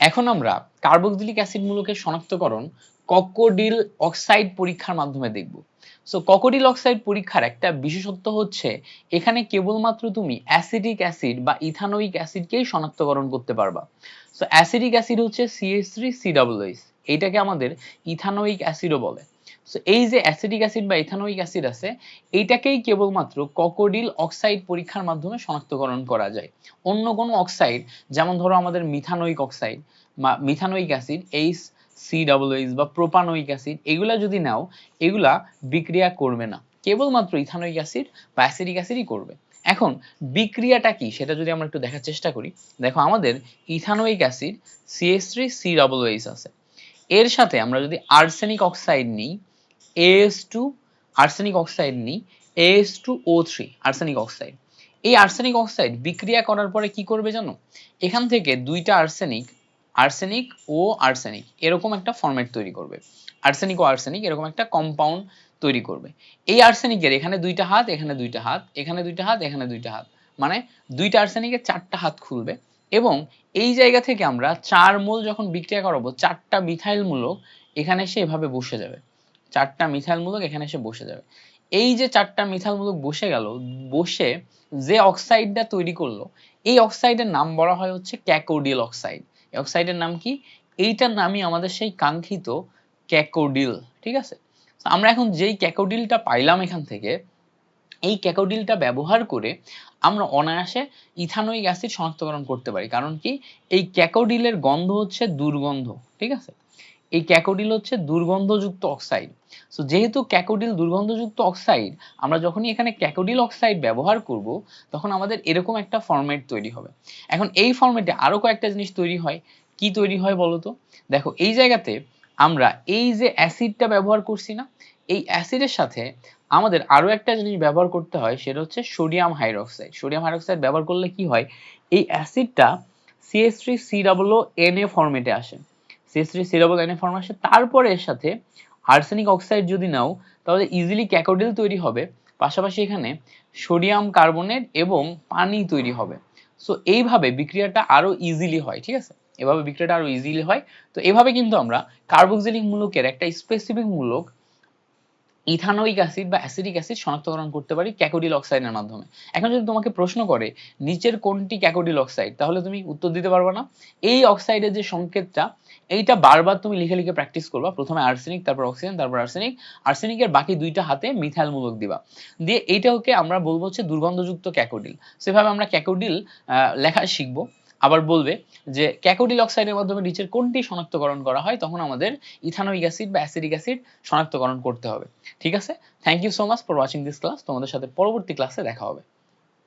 এখন আমরা carboxylic acid মূলকের শনাক্তকরণ ককোডিল অক্সাইড পরীক্ষার মাধ্যমে দেখব। সো ককোডিল অক্সাইড পরীক্ষার একটা বিশেষত্ব হচ্ছে, এখানে কেবলমাত্র তুমি অ্যাসিডিক অ্যাসিড বা ইথানোইক অ্যাসিডকেই শনাক্তকরণ করতে পারবা। সো অ্যাসিডিক অ্যাসিড হচ্ছে সিএস থ্রি সি ডাবল এইটাকে আমাদের ইথানোইক অ্যাসিডও বলে। সো এই যে অ্যাসিডিক অ্যাসিড বা ইথানোইক অ্যাসিড আছে, এইটাকেই কেবলমাত্র ককোডিল অক্সাইড পরীক্ষার মাধ্যমে শনাক্তকরণ করা যায়। অন্য কোনো অক্সাইড যেমন ধরো আমাদের মিথানোইক অক্সাইড বা methanoic acid H C double H বা প্রোপানোইক অ্যাসিড এগুলা যদি নাও, এগুলা বিক্রিয়া করবে না। কেবলমাত্র ইথানোইক অ্যাসিড বা অ্যাসিডিক অ্যাসিডই করবে। এখন, বিক্রিয়াটা কি? সেটা যদি আমরা একটু দেখার চেষ্টা করি। দেখো, আমাদের ethanoic acid CS three C double আছে। এর সাথে আমরা যদি আর্সেনিক অক্সাইড নিই এএস টু আর্সেনিক অক্সাইড নিই AS two O three arsenic oxide এই আর্সেনিক অক্সাইড বিক্রিয়া করার পরে কি করবে জানো? এখান থেকে দুইটা আর্সেনিক আর্সেনিক ও আর্সেনিক এরকম একটা ফরম্যাট তৈরি করবে। আর্সেনিক ও আর্সেনিক এরকম একটা কম্পাউন্ড তৈরি করবে। এই আর্সেনিকের এখানে দুইটা হাত, এখানে দুইটা হাত, এখানে দুইটা হাত, এখানে দুইটা হাত। মানে দুইটা আর্সেনিকের চারটা হাত খুলবে। এবং এই জায়গা থেকে আমরা চার মোল যখন বিক্রিয়া করাবো, চারটা মিথাইল মূলক এখানে এসে এভাবে বসে যাবে। চারটা মিথাইল মূলক এখানে এসে বসে যাবে। এই যে চারটা মিথাইল মূলক বসে গেল, বসে যে অক্সাইডটা তৈরি করল, এই অক্সাইডের নাম বলা হয় হচ্ছে ক্যাকোডিল অক্সাইড। এই অক্সাইডের নাম কি? এইটার নামই আমাদের সেই কাঙ্ক্ষিত ক্যাকোডিল, ঠিক আছে? আমরা এখন যেই ক্যাকোডিলটা পাইলাম এখান থেকে এই ক্যাকোডিলটা ব্যবহার করে আমরা অনায়াসে ইথানোইক অ্যাসিড শনাক্তকরণ করতে পারি। কারণ কি? এই ক্যাকোডিলের গন্ধ হচ্ছে দুর্গন্ধ, ঠিক আছে? এই ক্যাকোডিল হচ্ছে দুর্গন্ধযুক্ত অক্সাইড। সো যেহেতু ক্যাকোডিল দুর্গন্ধযুক্ত অক্সাইড, আমরা যখনই এখানে ক্যাকোডিল অক্সাইড ব্যবহার করব, তখন আমাদের এরকম একটা ফরম্যাট তৈরি হবে। এখন এই ফরম্যাটে আরও কয়েকটা জিনিস তৈরি হয়। কি তৈরি হয় বলতো? দেখো, এই জায়গাতে আমরা এই যে অ্যাসিডটা ব্যবহার করছি না, এই অ্যাসিডের সাথে আমাদের আরও একটা জিনিস ব্যবহার করতে হয়, সেটা হচ্ছে সোডিয়াম হাইড্রোক্সাইড সোডিয়াম হাইড্রোক্সাইড ব্যবহার করলে কি হয়, এই অ্যাসিডটা CS three C double N A ফরম্যাটে আসে CS three C double N A form আসে, তারপরে এর সাথে আর্সেনিক অক্সাইড যদি নাও, তাহলে ইজিলি ক্যাকোডিল তৈরি হবে। পাশাপাশি এখানে সোডিয়াম কার্বনেট এবং পানি তৈরি হবে। সো এইভাবে বিক্রিয়াটা আরও ইজিলি হয়, ঠিক আছে? এভাবে বিক্রিয়াটা আরও ইজিলি হয়। তো এভাবে কিন্তু আমরা কার্বক্সিলিক মূলকের একটা স্পেসিফিক মূলক ইথানোইক অ্যাসিড বা অ্যাসিডিক অ্যাসিড শনাক্তকরণ করতে পারি ক্যাকোডিল অক্সাইডের মাধ্যমে। এখন যদি তোমাকে প্রশ্ন করে, নিচের কোনটি ক্যাকোডিল অক্সাইড তাহলে তুমি উত্তর দিতে পারবে না। এই অক্সাইডের যে সংকেতটা, এইটা বারবার তুমি লিখে লিখে প্র্যাকটিস করবা। প্রথমে আর্সেনিক তারপর অক্সিজেন তারপর আর্সেনিক আর্সেনিকের বাকি দুইটা হাতে মিথাইল মূলক দিবা। দিয়ে এইটাকে আমরা বলব হচ্ছে দুর্গন্ধযুক্ত ক্যাকোডিল সেভাবে আমরা ক্যাকোডিল লেখা শিখব। আবার বলবে যে ক্যাকোডিল অক্সাইডের মাধ্যমে নিচের কোনটি শনাক্তকরণ করা হয়, তখন আমাদের ইথানোইক অ্যাসিড বা অ্যাসিডিক অ্যাসিড শনাক্তকরণ করতে হবে। ঠিক আছে? Thank you so much for watching this class তোমাদের সাথে পরবর্তী ক্লাসে দেখা হবে।